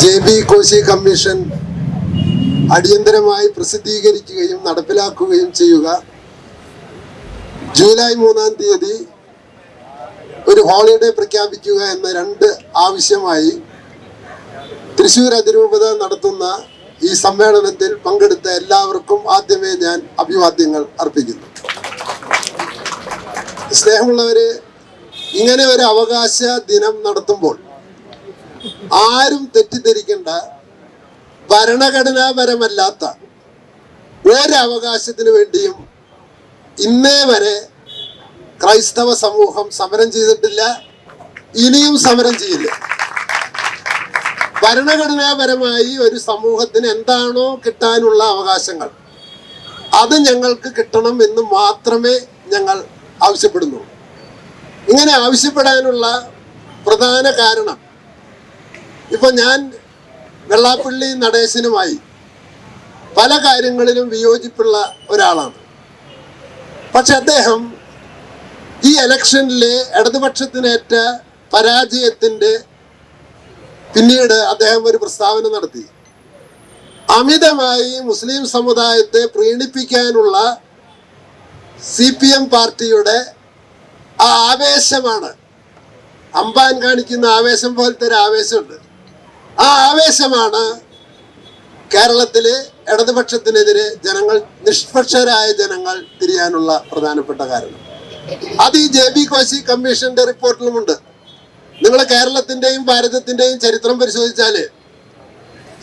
J B Koshy commission അടിയന്തരമായി പ്രസിദ്ധീകരിക്കുകയും നടപ്പിലാക്കുകയും ചെയ്യുക. ജൂലൈ മൂന്നാം തീയതി ഒരു ഹോളിഡേ പ്രഖ്യാപിക്കുക എന്ന രണ്ട് ആവശ്യമായി തൃശൂർ അതിരൂപത നടത്തുന്ന ഈ സമ്മേളനത്തിൽ പങ്കെടുത്ത എല്ലാവർക്കും ആദ്യമേ ഞാൻ അഭിവാദ്യങ്ങൾ അർപ്പിക്കുന്നു. സ്നേഹമുള്ളവര് ഇങ്ങനെ ഒരു അവകാശ ദിനം നടത്തുമ്പോൾ ആരും തെറ്റിദ്ധരിക്കേണ്ട. ഭരണഘടനാപരമല്ലാത്ത ഒരവകാശത്തിന് വേണ്ടിയും ഇന്നേ വരെ ക്രൈസ്തവ സമൂഹം സമരം ചെയ്തിട്ടില്ല ഇനിയും സമരം ചെയ്യില്ല. ഭരണഘടനാപരമായി ഒരു സമൂഹത്തിന് എന്താണോ കിട്ടാനുള്ള അവകാശങ്ങൾ അത് ഞങ്ങൾക്ക് കിട്ടണം എന്ന് മാത്രമേ ഞങ്ങൾ ആവശ്യപ്പെടുന്നു ഇങ്ങനെ ആവശ്യപ്പെടാനുള്ള പ്രധാന കാരണം ഇപ്പൊ ഞാൻ വെള്ളാപ്പള്ളി നടേശനുമായി പല കാര്യങ്ങളിലും വിയോജിപ്പുള്ള ഒരാളാണ്. പക്ഷെ അദ്ദേഹം ഈ ഇലക്ഷനിലെ ഇടതുപക്ഷത്തിനേറ്റ പരാജയത്തിന്റെ പിന്നീട് അദ്ദേഹം ഒരു പ്രസ്താവന നടത്തി. അമിതമായി മുസ്ലിം സമുദായത്തെ പ്രീണിപ്പിക്കാനുള്ള സി പി എം പാർട്ടിയുടെ ആ ആവേശമാണ്. അമ്പാൻ കാണിക്കുന്ന ആവേശം പോലത്തെ ഒരു ആവേശമുണ്ട്. ആ ആവേശമാണ് കേരളത്തിലെ ഇടതുപക്ഷത്തിനെതിരെ ജനങ്ങൾ നിഷ്പക്ഷരായ ജനങ്ങൾ തിരിയാനുള്ള പ്രധാനപ്പെട്ട കാരണം. അത് ഈ ജെ ബി കോശി കമ്മീഷന്റെ റിപ്പോർട്ടിലുമുണ്ട്. നിങ്ങൾ കേരളത്തിന്റെയും ഭാരതത്തിന്റെയും ചരിത്രം പരിശോധിച്ചാൽ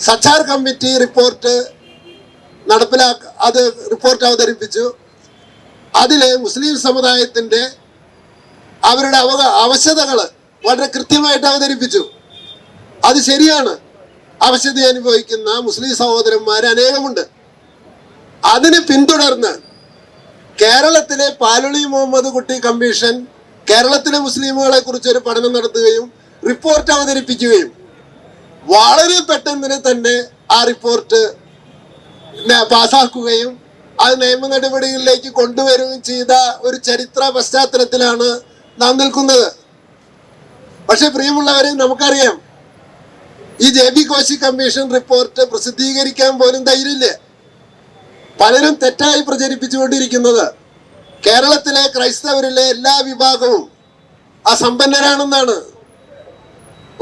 സച്ചാർ കമ്മിറ്റി റിപ്പോർട്ട് നടപ്പിലാക്ക അത് റിപ്പോർട്ട് അവതരിപ്പിച്ചു. അതിലെ മുസ്ലിം സമുദായത്തിന്റെ അവരുടെ അവ അവശതകൾ വളരെ കൃത്യമായിട്ട് അവതരിപ്പിച്ചു. അത് ശരിയാണ്. അവശത അനുഭവിക്കുന്ന മുസ്ലിം സഹോദരന്മാർ അനേകമുണ്ട്. അതിന് പിന്തുടർന്ന് കേരളത്തിലെ പാലുളി മുഹമ്മദ് കുട്ടി കമ്മീഷൻ കേരളത്തിലെ മുസ്ലിമുകളെ കുറിച്ച് ഒരു പഠനം നടത്തുകയും റിപ്പോർട്ട് അവതരിപ്പിക്കുകയും വളരെ പെട്ടെന്ന് തന്നെ ആ റിപ്പോർട്ട് പാസാക്കുകയും അത് നിയമ നടപടികളിലേക്ക് കൊണ്ടുവരികയും ചെയ്ത ഒരു ചരിത്ര പശ്ചാത്തലത്തിലാണ് നാം നിൽക്കുന്നത്. പക്ഷെ പ്രിയമുള്ളവരെ നമുക്കറിയാം ഈ J B Koshy commission report പ്രസിദ്ധീകരിക്കാൻ പോലും ധൈര്യമില്ല പലരും തെറ്റായി പ്രചരിപ്പിച്ചുകൊണ്ടിരിക്കുന്നത് കേരളത്തിലെ ക്രൈസ്തവരിലെ എല്ലാ വിഭാഗവും അസമ്പന്നരാണെന്നാണ്.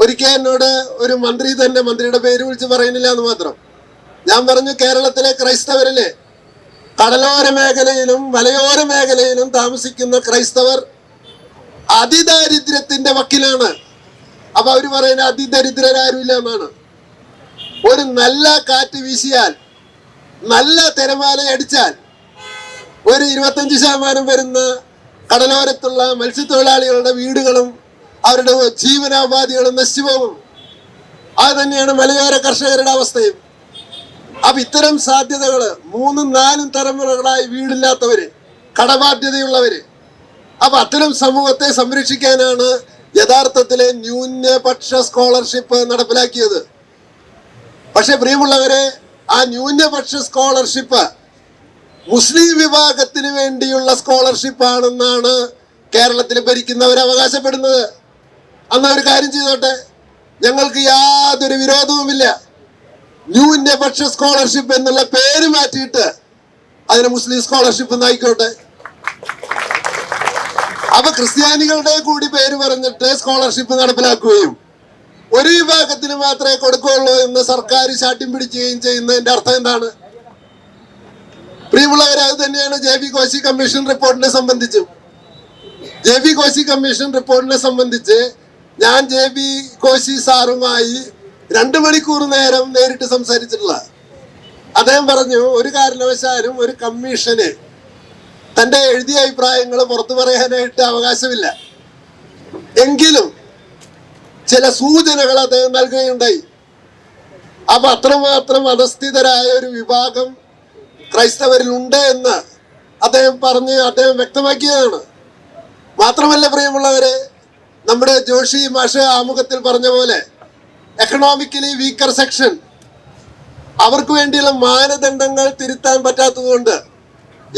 ഒരിക്കൽ എന്നോട് ഒരു മന്ത്രി തന്നെ മന്ത്രിയുടെ പേര് വിളിച്ച് പറയുന്നില്ല എന്ന് മാത്രം. ഞാൻ പറഞ്ഞു കേരളത്തിലെ ക്രൈസ്തവരിലെ കടലോര മേഖലയിലും മലയോര മേഖലയിലും താമസിക്കുന്ന ക്രൈസ്തവർ അതിദാരിദ്ര്യത്തിന്റെ വക്കിലാണ്. അപ്പൊ അവർ പറയുന്നത് അതിദരിദ്രരാരുമില്ല എന്നാണ്. ഒരു നല്ല കാറ്റ് വീശിയാൽ നല്ല തിരമാല അടിച്ചാൽ ഒരു ഇരുപത്തഞ്ച് ശതമാനം വരുന്ന കടലോരത്തുള്ള മത്സ്യത്തൊഴിലാളികളുടെ വീടുകളും അവരുടെ ജീവനോപാധികളും നശിച്ചുപോകും. അത് തന്നെയാണ് മലയോര കർഷകരുടെ അവസ്ഥയും. അപ്പൊ ഇത്തരം സാധ്യതകൾ മൂന്നും നാലും തലമുറകളായി വീടില്ലാത്തവര് കടബാധ്യതയുള്ളവര്. അപ്പൊ അത്തരം സമൂഹത്തെ സംരക്ഷിക്കാനാണ് യഥാർത്ഥത്തിലെ ന്യൂനപക്ഷ സ്കോളർഷിപ്പ് നടപ്പിലാക്കിയത്. പക്ഷെ പ്രിയമുള്ളവരെ ആ ന്യൂനപക്ഷ സ്കോളർഷിപ്പ് മുസ്ലിം വിഭാഗത്തിന് വേണ്ടിയുള്ള സ്കോളർഷിപ്പ് ആണെന്നാണ് കേരളത്തിൽ ഭരിക്കുന്നവർ അവകാശപ്പെടുന്നത്. അന്ന് ഒരു കാര്യം ചെയ്തോട്ടെ. ഞങ്ങൾക്ക് യാതൊരു വിരോധവുമില്ല. ന്യൂനപക്ഷ സ്കോളർഷിപ്പ് എന്നുള്ള പേര് മാറ്റിയിട്ട് അതിന് മുസ്ലിം സ്കോളർഷിപ്പ് എന്നായിക്കോട്ടെ. അപ്പൊ ക്രിസ്ത്യാനികളുടെ കൂടി പേര് പറഞ്ഞിട്ട് സ്കോളർഷിപ്പ് നടപ്പിലാക്കുകയും ഒരു വിഭാഗത്തിന് മാത്രമേ കൊടുക്കുകയുള്ളൂ എന്ന് സർക്കാർ ശാഠ്യം പിടിക്കുകയും ചെയ്യുന്നതിന്റെ അർത്ഥം എന്താണ്? പ്രിയമുള്ളവരെ അത് തന്നെയാണ് ജെ ബി കോശി കമ്മീഷൻ റിപ്പോർട്ടിനെ സംബന്ധിച്ചും. ജെ ബി കോശി കമ്മീഷൻ റിപ്പോർട്ടിനെ സംബന്ധിച്ച് ഞാൻ ജെ ബി കോശി സാറുമായി രണ്ടു മണിക്കൂർ നേരം നേരിട്ട് സംസാരിച്ചിട്ടുള്ള അദ്ദേഹം പറഞ്ഞു ഒരു കാരണവശാലും ഒരു കമ്മീഷന് തന്റെ എഴുതിയ അഭിപ്രായങ്ങൾ പുറത്തു പറയാനായിട്ട് അവകാശമില്ല. എങ്കിലും ചില സൂചനകൾ അദ്ദേഹം നൽകുകയുണ്ടായി. അപ്പൊ അത്രമാത്രം അധസ്ഥിതരായ ഒരു വിഭാഗം ക്രൈസ്തവരിൽ ഉണ്ട് എന്ന് അദ്ദേഹം പറഞ്ഞ് അദ്ദേഹം വ്യക്തമാക്കിയതാണ്. മാത്രമല്ല പ്രിയമുള്ളവരെ നമ്മുടെ ജോഷി മാഷ ആമുഖത്തിൽ പറഞ്ഞ പോലെ എക്കണോമിക്കലി വീക്കർ സെക്ഷൻ അവർക്ക് വേണ്ടിയുള്ള മാനദണ്ഡങ്ങൾ തിരുത്താൻ പറ്റാത്തതുകൊണ്ട്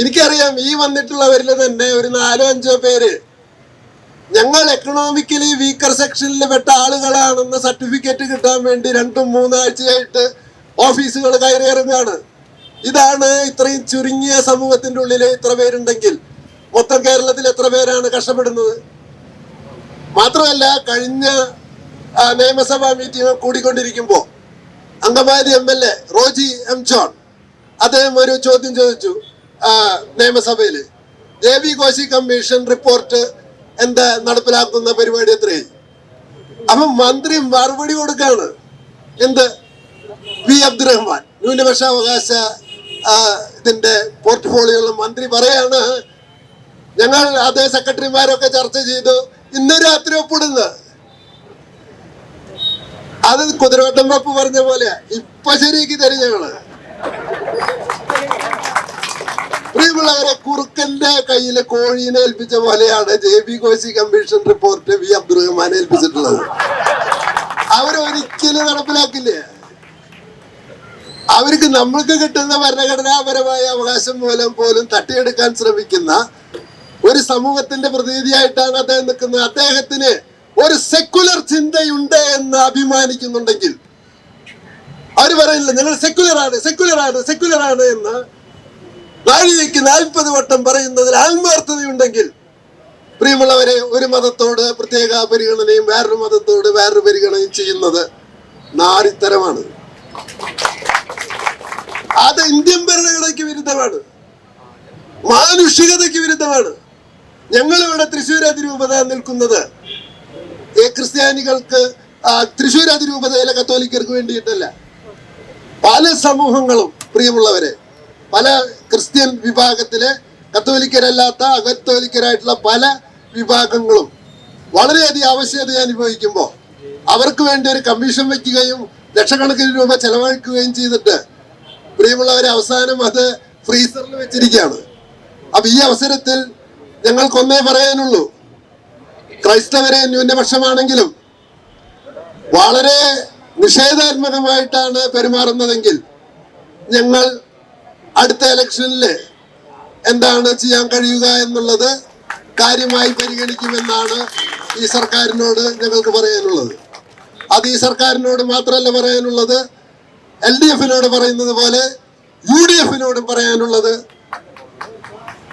എനിക്കറിയാം ഈ വന്നിട്ടുള്ളവരിൽ തന്നെ ഒരു നാലോ അഞ്ചോ പേര് ഞങ്ങൾ എക്കണോമിക്കലി വീക്കർ സെക്ഷനിൽ പെട്ട ആളുകളാണെന്ന് സർട്ടിഫിക്കറ്റ് കിട്ടാൻ വേണ്ടി രണ്ടും മൂന്നാഴ്ചയായിട്ട് ഓഫീസുകൾ കയറിയിറങ്ങാണ്. ഇതാണ് ഇത്രയും ചുരുങ്ങിയ സമൂഹത്തിന്റെ ഉള്ളിൽ ഇത്ര പേരുണ്ടെങ്കിൽ മൊത്തം കേരളത്തിൽ എത്ര പേരാണ് കഷ്ടപ്പെടുന്നത്? മാത്രമല്ല കഴിഞ്ഞ നിയമസഭാ meeting കൂടിക്കൊണ്ടിരിക്കുമ്പോൾ Angamaly M L A Roji M John അദ്ദേഹം ഒരു ചോദ്യം ചോദിച്ചു. നിയമസഭയിൽ J B Koshy commission report എന്താ നടപ്പിലാക്കുന്ന പരിപാടി എത്രയായി? അപ്പം മന്ത്രി മറുപടി കൊടുക്കാണ്. എന്ത്? വി. അബ്ദുറഹ്മാൻ. ന്യൂനപക്ഷ അവകാശ ഇതിന്റെ പോർട്ട്ഫോളിയോ മന്ത്രി പറയാണ് ഞങ്ങൾ അതേ സെക്രട്ടറിമാരൊക്കെ ചർച്ച ചെയ്തു. ഇന്ന് രാത്രി ഒപ്പിടുന്ന. അത് കുതിരവട്ടം പപ്പ് പറഞ്ഞ പോലെ ഇപ്പൊ ശരിയാക്കി തരും ഞങ്ങൾ. പ്രിയമുള്ളവരെ കുറുക്കന്റെ കയ്യിലെ കോഴീനെ ഏൽപ്പിച്ച പോലെയാണ് J B Koshy commission report V Abdurahman ഏൽപ്പിച്ചിട്ടുള്ളത്. അവരൊരിക്കലും നടപ്പിലാക്കില്ലേ? അവർക്ക് നമ്മൾക്ക് കിട്ടുന്ന ഭരണഘടനാപരമായ അവകാശം മൂലം പോലും തട്ടിയെടുക്കാൻ ശ്രമിക്കുന്ന ഒരു സമൂഹത്തിന്റെ പ്രതിനിധിയായിട്ടാണ് അദ്ദേഹം നിൽക്കുന്നത്. അദ്ദേഹത്തിന് ഒരു സെക്കുലർ ചിന്തയുണ്ട് എന്ന് അഭിമാനിക്കുന്നുണ്ടെങ്കിൽ അവർ പറയില്ല നിങ്ങൾ സെക്കുലർ ആണ് സെക്കുലർ ആണ് സെക്കുലർ ആണ് എന്ന് നാഴികയ്ക്ക് നാൽപ്പത് വട്ടം പറയുന്നതിൽ ആത്മാർത്ഥതയുണ്ടെങ്കിൽ പ്രിയമുള്ളവരെ ഒരു മതത്തോട് പ്രത്യേക പരിഗണനയും വേറൊരു മതത്തോട് വേറൊരു പരിഗണനയും ചെയ്യുന്നത് നാരിത്തരമാണ് അത് ഇന്ത്യൻ ഭരണഘടനയ്ക്ക് വിരുദ്ധമാണ്. മാനുഷികതയ്ക്ക് വിരുദ്ധമാണ്. ഞങ്ങൾ ഇവിടെ തൃശ്ശൂർ അതിരൂപത നിൽക്കുന്നത്. ക്രിസ്ത്യാനികൾക്ക് തൃശ്ശൂർ അതിരൂപതയിലെ കത്തോലിക്കർക്ക് വേണ്ടിയിട്ടല്ല. പല സമൂഹങ്ങളും പ്രിയമുള്ളവരെ പല ക്രിസ്ത്യൻ വിഭാഗത്തിലെ കത്തോലിക്കരല്ലാത്ത അകത്തോലിക്കരായിട്ടുള്ള പല വിഭാഗങ്ങളും വളരെയധികം ആവശ്യകത അനുഭവിക്കുമ്പോൾ അവർക്ക് വേണ്ടി ഒരു കമ്മീഷൻ വയ്ക്കുകയും ലക്ഷക്കണക്കിന് രൂപ ചെലവഴിക്കുകയും ചെയ്തിട്ട് പ്രിയമുള്ളവരെ അവസാനം അത് ഫ്രീസറിൽ വെച്ചിരിക്കുകയാണ്. അപ്പൊ ഈ അവസരത്തിൽ ഞങ്ങൾക്കൊന്നേ പറയാനുള്ളൂ ക്രൈസ്തവരെ ന്യൂനപക്ഷമാണെങ്കിലും വളരെ നിഷേധാത്മകമായിട്ടാണ് പെരുമാറുന്നതെങ്കിൽ ഞങ്ങൾ അടുത്ത ഇലക്ഷനിൽ എന്താണ് ചെയ്യാൻ കഴിയുക എന്നുള്ളത് കാര്യമായി പരിഗണിക്കുമെന്നാണ് ഈ സർക്കാരിനോട് ഞങ്ങൾക്ക് പറയാനുള്ളത്. അത് ഈ സർക്കാരിനോട് മാത്രമല്ല പറയാനുള്ളത് എൽ ഡി എഫിനോട് പറയുന്നത് പോലെ യു ഡി എഫിനോടും പറയാനുള്ളത്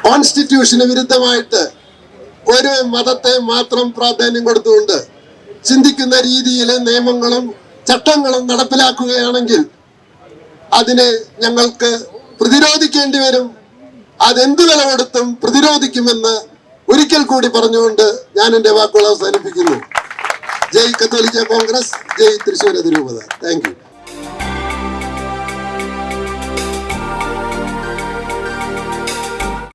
കോൺസ്റ്റിറ്റ്യൂഷന് വിരുദ്ധമായിട്ട് ഒരു മതത്തെ മാത്രം പ്രാധാന്യം കൊടുത്തുകൊണ്ട് ചിന്തിക്കുന്ന രീതിയിൽ നിയമങ്ങളും ചട്ടങ്ങളും നടപ്പിലാക്കുകയാണെങ്കിൽ അതിനെ ഞങ്ങൾക്ക് പ്രതിരോധിക്കേണ്ടി വരും. അതെന്ത് വില കൊടുത്തും പ്രതിരോധിക്കുമെന്ന് ഒരിക്കൽ കൂടി പറഞ്ഞുകൊണ്ട് ഞാൻ എന്റെ വാക്കുകൾ അവസാനിപ്പിക്കുന്നു. ജയ് കത്തോലിക്ക കോൺഗ്രസ് ജയ് തൃശ്ശൂർ അതിരൂപത. Thank you.